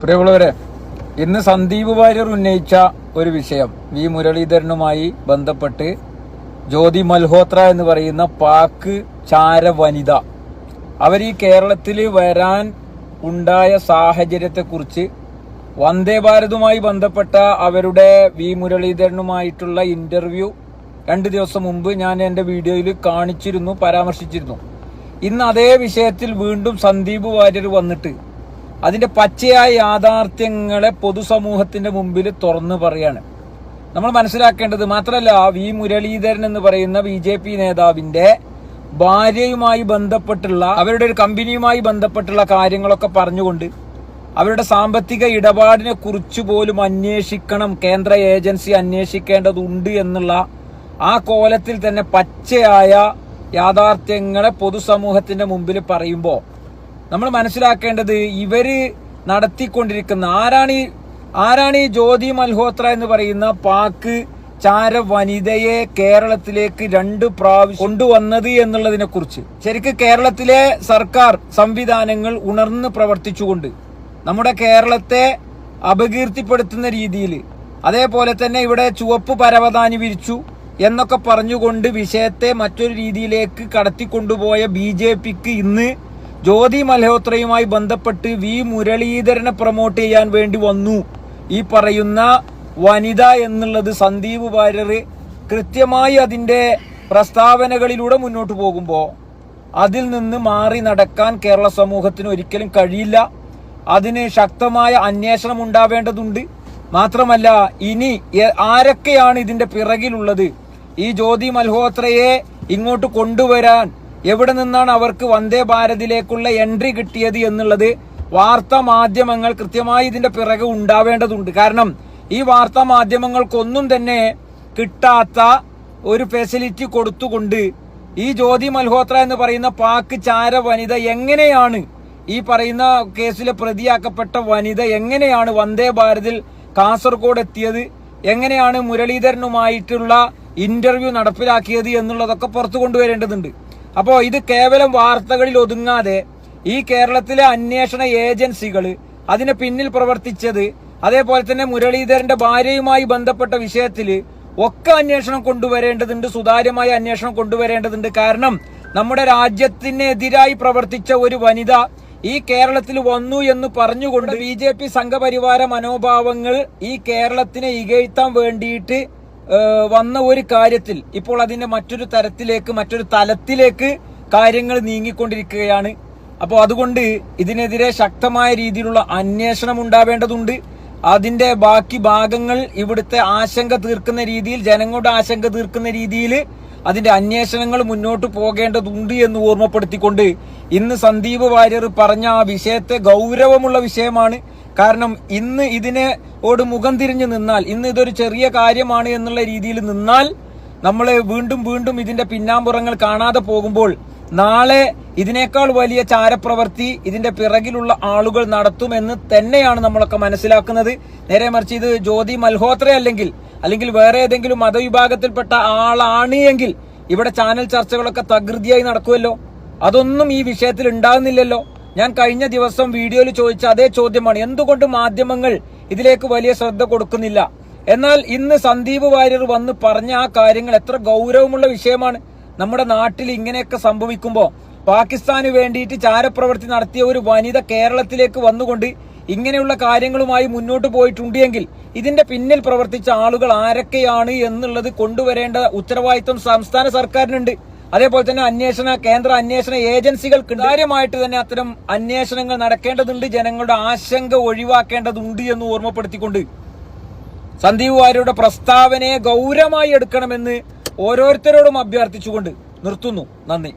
പ്രിയമുള്ളവരെ ഇന്ന് സന്ദീപ് വാര്യർ ഉന്നയിച്ച ഒരു വിഷയം വി മുരളീധരനുമായി ബന്ധപ്പെട്ട് ജ്യോതി മൽഹോത്ര എന്ന് പറയുന്ന പാക്ക് ചാര വനിത. അവർ ഈ കേരളത്തിൽ വരാൻ ഉണ്ടായ സാഹചര്യത്തെക്കുറിച്ച് വന്ദേ ഭാരതുമായി ബന്ധപ്പെട്ട അവരുടെ വി മുരളീധരനുമായിട്ടുള്ള ഇന്റർവ്യൂ രണ്ട് ദിവസം മുമ്പ് ഞാൻ എന്റെ വീഡിയോയിൽ കാണിച്ചിരുന്നു പരാമർശിച്ചിരുന്നു. ഇന്ന് അതേ വിഷയത്തിൽ വീണ്ടും സന്ദീപ് വാര്യർ വന്നിട്ട് അതിന്റെ പച്ചയായ യാഥാർത്ഥ്യങ്ങളെ പൊതുസമൂഹത്തിന്റെ മുമ്പിൽ തുറന്നു പറയാണ്. നമ്മൾ മനസ്സിലാക്കേണ്ടത് മാത്രമല്ല വി. മുരളീധരൻ എന്ന് പറയുന്ന ബി. ജെ. പി. നേതാവിന്റെ ഭാര്യയുമായി ബന്ധപ്പെട്ടുള്ള അവരുടെ ഒരു കമ്പനിയുമായി ബന്ധപ്പെട്ടുള്ള കാര്യങ്ങളൊക്കെ പറഞ്ഞുകൊണ്ട് അവരുടെ സാമ്പത്തിക ഇടപാടിനെ കുറിച്ച് പോലും അന്വേഷിക്കണം കേന്ദ്ര ഏജൻസി അന്വേഷിക്കേണ്ടതുണ്ട് എന്നുള്ള ആ കോലത്തിൽ തന്നെ പച്ചയായ യാഥാർത്ഥ്യങ്ങളെ പൊതുസമൂഹത്തിന്റെ മുമ്പിൽ പറയുമ്പോൾ നമ്മൾ മനസ്സിലാക്കേണ്ടത് ഇവർ നടത്തിക്കൊണ്ടിരിക്കുന്ന ആരാണ് ഈ ആരാണ് ഈ ജ്യോതി മൽഹോത്ര എന്ന് പറയുന്ന പാക്ക് ചാര വനിതയെ കേരളത്തിലേക്ക് രണ്ട് പ്രാവശ്യം കൊണ്ടുവന്നത് എന്നുള്ളതിനെ കുറിച്ച്. ശരിക്ക് കേരളത്തിലെ സർക്കാർ സംവിധാനങ്ങൾ ഉണർന്ന് പ്രവർത്തിച്ചുകൊണ്ട് നമ്മുടെ കേരളത്തെ അപകീർത്തിപ്പെടുത്തുന്ന രീതിയിൽ അതേപോലെ തന്നെ ഇവിടെ ചുവപ്പ് പരവതാനി വിരിച്ചു എന്നൊക്കെ പറഞ്ഞുകൊണ്ട് വിഷയത്തെ മറ്റൊരു രീതിയിലേക്ക് കടത്തിക്കൊണ്ടുപോയ ബി ജെ പിക്ക് ഇന്ന് ജ്യോതി മൽഹോത്രയുമായി ബന്ധപ്പെട്ട് വി മുരളീധരനെ പ്രൊമോട്ട് ചെയ്യാൻ വേണ്ടി വന്നു. ഈ പറയുന്ന വനിത എന്നുള്ളത് സന്ദീപ് വാര്യർ കൃത്യമായി അതിന്റെ പ്രസ്താവനകളിലൂടെ മുന്നോട്ട് പോകുമ്പോൾ അതിൽ നിന്ന് മാറി നടക്കാൻ കേരള സമൂഹത്തിന് ഒരിക്കലും കഴിയില്ല. അതിന് ശക്തമായ അന്വേഷണം ഉണ്ടാവേണ്ടതുണ്ട്. മാത്രമല്ല ഇനി ആരൊക്കെയാണ് ഇതിന്റെ പിറകിലുള്ളത്? ഈ ജ്യോതി മൽഹോത്രയെ ഇങ്ങോട്ട് കൊണ്ടുവരാൻ എവിടെ നിന്നാണ് അവർക്ക് വന്ദേ ഭാരതിലേക്കുള്ള എൻട്രി കിട്ടിയത് എന്നുള്ളത് വാർത്താ മാധ്യമങ്ങൾ കൃത്യമായി ഇതിന്റെ പിറകെ ഉണ്ടാവേണ്ടതുണ്ട്. കാരണം ഈ വാർത്താ മാധ്യമങ്ങൾക്കൊന്നും തന്നെ കിട്ടാത്ത ഒരു ഫെസിലിറ്റി കൊടുത്തുകൊണ്ട് ഈ ജ്യോതി മൽഹോത്ര എന്ന് പറയുന്ന പാക്ക് ചാര വനിത എങ്ങനെയാണ് ഈ പറയുന്ന കേസിലെ പ്രതിയാക്കപ്പെട്ട വനിത എങ്ങനെയാണ് വന്ദേ ഭാരതിൽ കാസർഗോഡ് എത്തിയത് എങ്ങനെയാണ് മുരളീധരനുമായിട്ടുള്ള ഇന്റർവ്യൂ നടപ്പിലാക്കിയത് എന്നുള്ളതൊക്കെ പുറത്തു കൊണ്ടുവരേണ്ടതുണ്ട്. അപ്പോൾ ഇത് കേവലം വാർത്തകളിൽ ഒതുങ്ങാതെ ഈ കേരളത്തിലെ അന്വേഷണ ഏജൻസികൾ അതിന് പിന്നിൽ പ്രവർത്തിച്ചത് അതേപോലെ തന്നെ മുരളീധരന്റെ ഭാര്യയുമായി ബന്ധപ്പെട്ട വിഷയത്തിൽ ഒക്കെ അന്വേഷണം കൊണ്ടുവരേണ്ടതുണ്ട് സുതാര്യമായ അന്വേഷണം കൊണ്ടുവരേണ്ടതുണ്ട്. കാരണം നമ്മുടെ രാജ്യത്തിനെതിരായി പ്രവർത്തിച്ച ഒരു വനിത ഈ കേരളത്തിൽ വന്നു എന്ന് പറഞ്ഞുകൊണ്ട് ബി ജെ പി സംഘപരിവാര മനോഭാവങ്ങൾ ഈ കേരളത്തിനെ ഇകഴ്ത്താൻ വേണ്ടിയിട്ട് വന്ന ഒരു കാര്യത്തിൽ ഇപ്പോൾ അതിന്റെ മറ്റൊരു തരത്തിലേക്ക് മറ്റൊരു തലത്തിലേക്ക് കാര്യങ്ങൾ നീങ്ങിക്കൊണ്ടിരിക്കുകയാണ്. അപ്പോൾ അതുകൊണ്ട് ഇതിനെതിരെ ശക്തമായ രീതിയിലുള്ള അന്വേഷണം ഉണ്ടാവേണ്ടതുണ്ട്. അതിന്റെ ബാക്കി ഭാഗങ്ങൾ ഇവിടുത്തെ ആശങ്ക തീർക്കുന്ന രീതിയിൽ ജനങ്ങളുടെ ആശങ്ക തീർക്കുന്ന രീതിയിൽ അതിന്റെ അന്വേഷണങ്ങൾ മുന്നോട്ട് പോകേണ്ടതുണ്ട് എന്ന് ഓർമ്മപ്പെടുത്തിക്കൊണ്ട് ഇന്ന് സന്ദീപ് വാര്യർ പറഞ്ഞ ആ വിഷയത്തെ ഗൗരവമുള്ള വിഷയമാണ്. കാരണം ഇന്ന് ഇതിനെ ഓട് മുഖം തിരിഞ്ഞു നിന്നാൽ ഇന്ന് ഇതൊരു ചെറിയ കാര്യമാണ് എന്നുള്ള രീതിയിൽ നിന്നാൽ നമ്മൾ വീണ്ടും വീണ്ടും ഇതിന്റെ പിന്നാമ്പുറങ്ങൾ കാണാതെ പോകുമ്പോൾ നാളെ ഇതിനേക്കാൾ വലിയ ചാരപ്രവർത്തി ഇതിന്റെ പിറകിലുള്ള ആളുകൾ നടത്തുമെന്ന് തന്നെയാണ് നമ്മളൊക്കെ മനസ്സിലാക്കുന്നത്. നേരെ മറിച്ച് ഇത് ജ്യോതി മൽഹോത്ര അല്ലെങ്കിൽ അല്ലെങ്കിൽ വേറെ ഏതെങ്കിലും മതവിഭാഗത്തിൽപ്പെട്ട ആളാണ് എങ്കിൽ ഇവിടെ ചാനൽ ചർച്ചകളൊക്കെ തകൃതിയായി നടക്കുമല്ലോ അതൊന്നും ഈ വിഷയത്തിൽ ഉണ്ടാകുന്നില്ലല്ലോ. ഞാൻ കഴിഞ്ഞ ദിവസം വീഡിയോയിൽ ചോദിച്ച അതേ ചോദ്യമാണ്. എന്തുകൊണ്ട് മാധ്യമങ്ങൾ ഇതിലേക്ക് വലിയ ശ്രദ്ധ കൊടുക്കുന്നില്ല? എന്നാൽ ഇന്ന് സന്ദീപ് വാര്യർ വന്ന് പറഞ്ഞ ആ കാര്യങ്ങൾ എത്ര ഗൗരവമുള്ള വിഷയമാണ്. നമ്മുടെ നാട്ടിൽ ഇങ്ങനെയൊക്കെ സംഭവിക്കുമ്പോൾ പാകിസ്ഥാന് വേണ്ടിയിട്ട് ചാരപ്രവൃത്തി നടത്തിയ ഒരു വനിത കേരളത്തിലേക്ക് വന്നുകൊണ്ട് ഇങ്ങനെയുള്ള കാര്യങ്ങളുമായി മുന്നോട്ട് പോയിട്ടുണ്ടെങ്കിൽ ഇതിന്റെ പിന്നിൽ പ്രവർത്തിച്ച ആളുകൾ ആരൊക്കെയാണ് എന്നുള്ളത് കൊണ്ടുവരേണ്ട ഉത്തരവാദിത്വം സംസ്ഥാന സർക്കാരിനുണ്ട്. അതേപോലെ തന്നെ അന്വേഷണ കേന്ദ്ര അന്വേഷണ ഏജൻസികൾക്ക് കാര്യമായിട്ട് തന്നെ അത്തരം അന്വേഷണങ്ങൾ നടക്കേണ്ടതുണ്ട്. ജനങ്ങളുടെ ആശങ്ക ഒഴിവാക്കേണ്ടതുണ്ട് എന്ന് ഓർമ്മപ്പെടുത്തിക്കൊണ്ട് സന്ദീപ് വാര്യരുടെ പ്രസ്താവനയെ ഗൗരവമായി എടുക്കണമെന്ന് ഓരോരുത്തരോടും അഭ്യർത്ഥിച്ചുകൊണ്ട് നിർത്തുന്നു. നന്ദി.